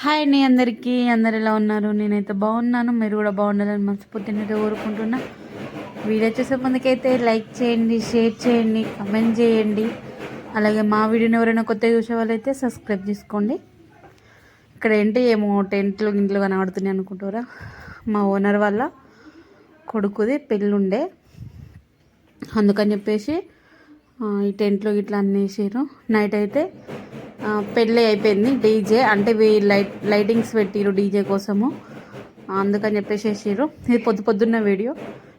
Hi అండి అందరికీ. అందరు ఎలా ఉన్నారు? నేనైతే బాగున్నాను. మీరు కూడా బాగుండాలని మనస్ఫూర్తినైతే కోరుకుంటున్నా. వీడియో చూసే ముందుకైతే లైక్ చేయండి షేర్ చేయండి కమెంట్ చేయండి. అలాగే మా వీడియోని ఎవరైనా కొత్తగా చూసే వాళ్ళైతే సబ్స్క్రైబ్ చేసుకోండి. ఇక్కడ ఏంటి ఏమో టెంట్లు గింట్లు కనబడుతున్నాయి అనుకుంటారా? మా ఓనర్ వల్ల కొడుకుది పెళ్ళుండే. అందుకని చెప్పేసి ఈ టెంట్లు ఇట్లా అన్నీ వేసారు నైట్ అయితే పెళ్ళి అయిపోయింది. డీజే అంటే లైట్ లైటింగ్స్ పెట్టిరు డీజే కోసము. అందుకని చెప్పేసేసారు ఇది పొద్దు పొద్దున్న వీడియో.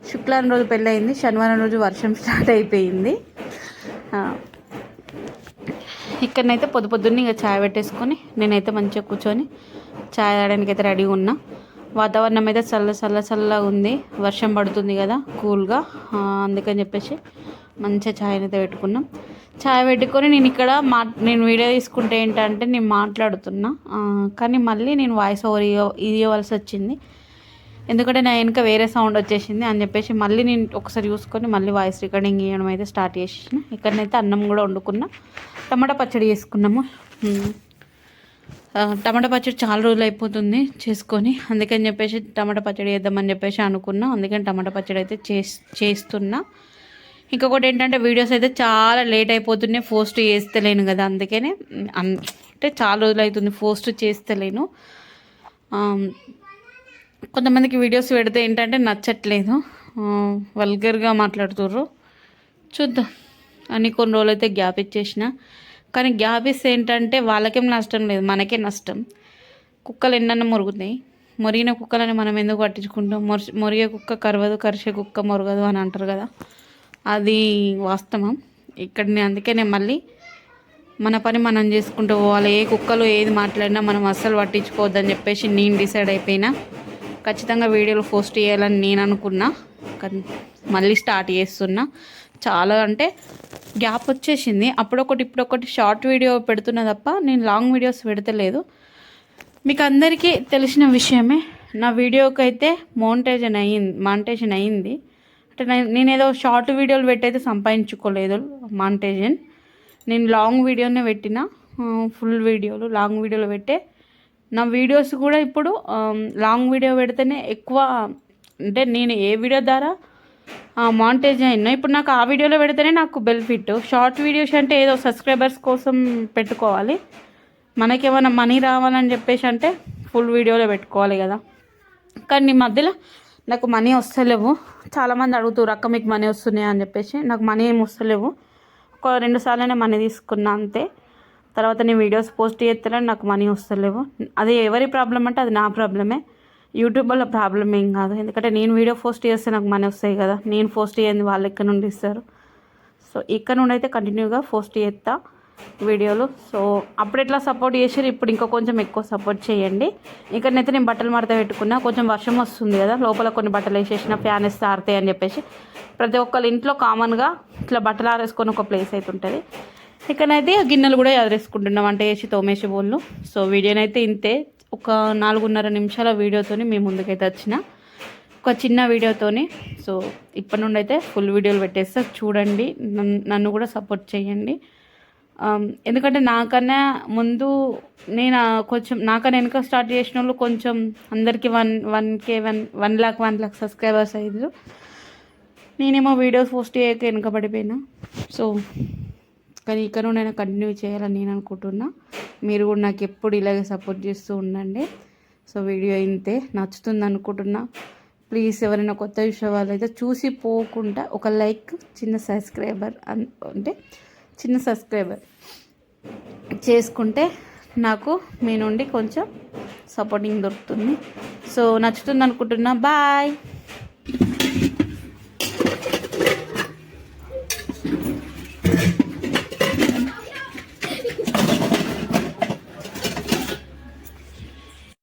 శుక్రవారం రోజు పెళ్ళి అయింది. శనివారం రోజు వర్షం స్టార్ట్ అయిపోయింది. ఇక్కడనైతే పొద్దు పొద్దున్న ఇక ఛాయ్ పెట్టేసుకొని నేనైతే మంచిగా కూర్చొని ఛాయ్ తాగడానికి అయితే రెడీగా ఉన్నా. వాతావరణం అయితే చల్ల చల్ల చల్లగా ఉంది. వర్షం పడుతుంది కదా కూల్గా. అందుకని చెప్పేసి మంచిగా ఛాయ్ అయితే పెట్టుకున్నాం. చాయ్ పెట్టుకొని నేను ఇక్కడ మా నేను వీడియో తీసుకుంటే ఏంటంటే నేను మాట్లాడుతున్నా. కానీ మళ్ళీ నేను వాయిస్ ఓవర్ ఇవ్వవలసి వచ్చింది. ఎందుకంటే నా వెనుక వేరే సౌండ్ వచ్చేసింది అని చెప్పేసి మళ్ళీ నేను ఒకసారి చూసుకొని మళ్ళీ వాయిస్ రికార్డింగ్ ఇవ్వడం అయితే స్టార్ట్ చేసిన. ఇక్కడనైతే అన్నం కూడా వండుకున్నా. టమాటా పచ్చడి చేసుకున్నాము. టమాటా పచ్చడి చాలా రోజులు అయిపోతుంది చేసుకొని. అందుకని చెప్పేసి టమాటా పచ్చడి చేద్దామని చెప్పేసి అనుకున్నా. అందుకని టమాటా పచ్చడి అయితే చేస్ చేస్తున్నా. ఇంకొకటి ఏంటంటే వీడియోస్ అయితే చాలా లేట్ అయిపోతున్నాయి పోస్ట్ చేస్తలేను కదా అందుకనే అంటే చాలా రోజులు అవుతుంది పోస్ట్ చేస్తలేను. కొంతమందికి వీడియోస్ పెడితే ఏంటంటే నచ్చట్లేదు. వల్గర్గా మాట్లాడుతుర్రు. చూద్దాం. అని కొన్ని రోజులు అయితే గ్యాప్ ఇచ్చేసిన. కానీ గ్యాప్ ఇస్తే ఏంటంటే వాళ్ళకేం నష్టం లేదు మనకే నష్టం. కుక్కలు ఎన్నన్నా మురుగుతాయి. మురిగిన కుక్కలని మనం ఎందుకు పట్టించుకుంటాం? మొరిగే కుక్క కరవదు కరిసే కుక్క మొరగదు అని అంటారు కదా. అది వాస్తవం. ఇక్కడ నేను అందుకే నేను మళ్ళీ మన పని మనం చేసుకుంటూ పోవాలి. ఏ కుక్కలు ఏది మాట్లాడినా మనం అస్సలు పట్టించుకోవద్దని చెప్పేసి నేను డిసైడ్ అయిపోయినా. ఖచ్చితంగా వీడియోలు పోస్ట్ చేయాలని నేను అనుకున్నా. మళ్ళీ స్టార్ట్ చేస్తున్నా. చాలా అంటే గ్యాప్ వచ్చేసింది. అప్పుడొకటి ఇప్పుడొకటి షార్ట్ వీడియో పెడుతున్నా తప్ప నేను లాంగ్ వీడియోస్ పెడతలేదు. మీకు అందరికీ తెలిసిన విషయమే నా వీడియోకి అయితే మోనిటైజన్ అయ్యింది మాంటేజన్ అయ్యింది. అంటే నేను- ఏదో షార్ట్ వీడియోలు పెట్టయితే సంపాదించుకోలేదు మాంటేజన్ నేను లాంగ్ వీడియోనే పెట్టిన ఫుల్ వీడియోలు లాంగ్ వీడియోలు పెట్టే. నా వీడియోస్ కూడా ఇప్పుడు um, లాంగ్ వీడియో పెడితేనే ఎక్కువ అంటే నేను ఏ వీడియో ద్వారా మానిటైజ్ అయినా ఇప్పుడు నాకు ఆ వీడియోలో పెడితేనే నాకు బెనిఫిట్ షార్ట్ వీడియోస్ అంటే ఏదో సబ్స్క్రైబర్స్ కోసం పెట్టుకోవాలి. మనకేమైనా మనీ రావాలని చెప్పేసి అంటే ఫుల్ వీడియోలో పెట్టుకోవాలి కదా. కానీ ఈ మధ్యలో నాకు మనీ వస్తలేవు. చాలామంది అడుగుతారు అక్క మీకు మనీ వస్తున్నాయా? అని చెప్పేసి. నాకు మనీ ఏమి వస్తలేవు. ఒక రెండు సార్లనే మనీ తీసుకున్నా అంతే. తర్వాత నేను వీడియోస్ పోస్ట్ చేస్తేనే నాకు మనీ వస్తలేవు. అది ఎవరి ప్రాబ్లం అంటే అది నా ప్రాబ్లమే యూట్యూబ్ వల్ల ప్రాబ్లం ఏం కాదు. ఎందుకంటే నేను వీడియో పోస్ట్ చేస్తే నాకు మనీ వస్తాయి కదా. నేను పోస్ట్ చేయండి వాళ్ళు ఎక్కడ నుండి ఇస్తారు. సో ఇక్కడ నుండి అయితే కంటిన్యూగా పోస్ట్ చేస్తాను వీడియోలు. సో అప్పుడు ఎట్లా సపోర్ట్ చేసారు ఇప్పుడు ఇంకా కొంచెం ఎక్కువ సపోర్ట్ చేయండి. ఇక్కడనైతే నేను బట్టలు మడత పెట్టుకున్నా కొంచెం వర్షం వస్తుంది కదా లోపల కొన్ని బట్టలు వేసేసిన ఫ్యాన్ వేస్తే ఆరుతాయి అని చెప్పేసి. ప్రతి ఒక్కరి ఇంట్లో కామన్గా ఇట్లా బట్టలు ఆరేసుకొని ఒక ప్లేస్ అయితే ఉంటుంది. ఇక్కడనైతే గిన్నెలు కూడా ఎదురేసుకుంటున్నాం అంటే వేసి తోమేసి బోళ్ళు. సో వీడియోనైతే ఇంతే. ఒక నాలుగున్నర నిమిషాల వీడియోతోని మీ ముందుకైతే వచ్చిన. ఒక చిన్న వీడియోతోని. సో ఇప్పటి నుండి అయితే ఫుల్ వీడియోలు పెట్టేస్తా. చూడండి నన్ను నన్ను కూడా సపోర్ట్ చేయండి. ఎందుకంటే నాకన్నా ముందు నేను కొంచెం నాకన్నా వెనుక స్టార్ట్ చేసిన వాళ్ళు కొంచెం అందరికీ one one K one one lakh one lakh subscribers అయ్యారు నేనేమో వీడియోస్ పోస్ట్ చేయక వెనుకబడిపోయినా సో కానీ ఇక్కడ నేను కంటిన్యూ చేయాలని నేను అనుకుంటున్నా. మీరు కూడా నాకు ఎప్పుడు ఇలాగే సపోర్ట్ చేస్తూ ఉండండి. సో వీడియో ఇంతే. నచ్చుతుంది అనుకుంటున్నా. ప్లీజ్ ఎవరైనా కొత్త విషయం అయితే చూసి పోకుండా ఒక లైక్ చిన్న సబ్స్క్రైబర్ అన్- అంటే చిన్న సబ్స్క్రైబర్ చేసుకుంటే నాకు మీ నుండి కొంచెం సపోర్టింగ్ దొరుకుతుంది. సో నచ్చుతుంది అనుకుంటున్నా. బాయ్!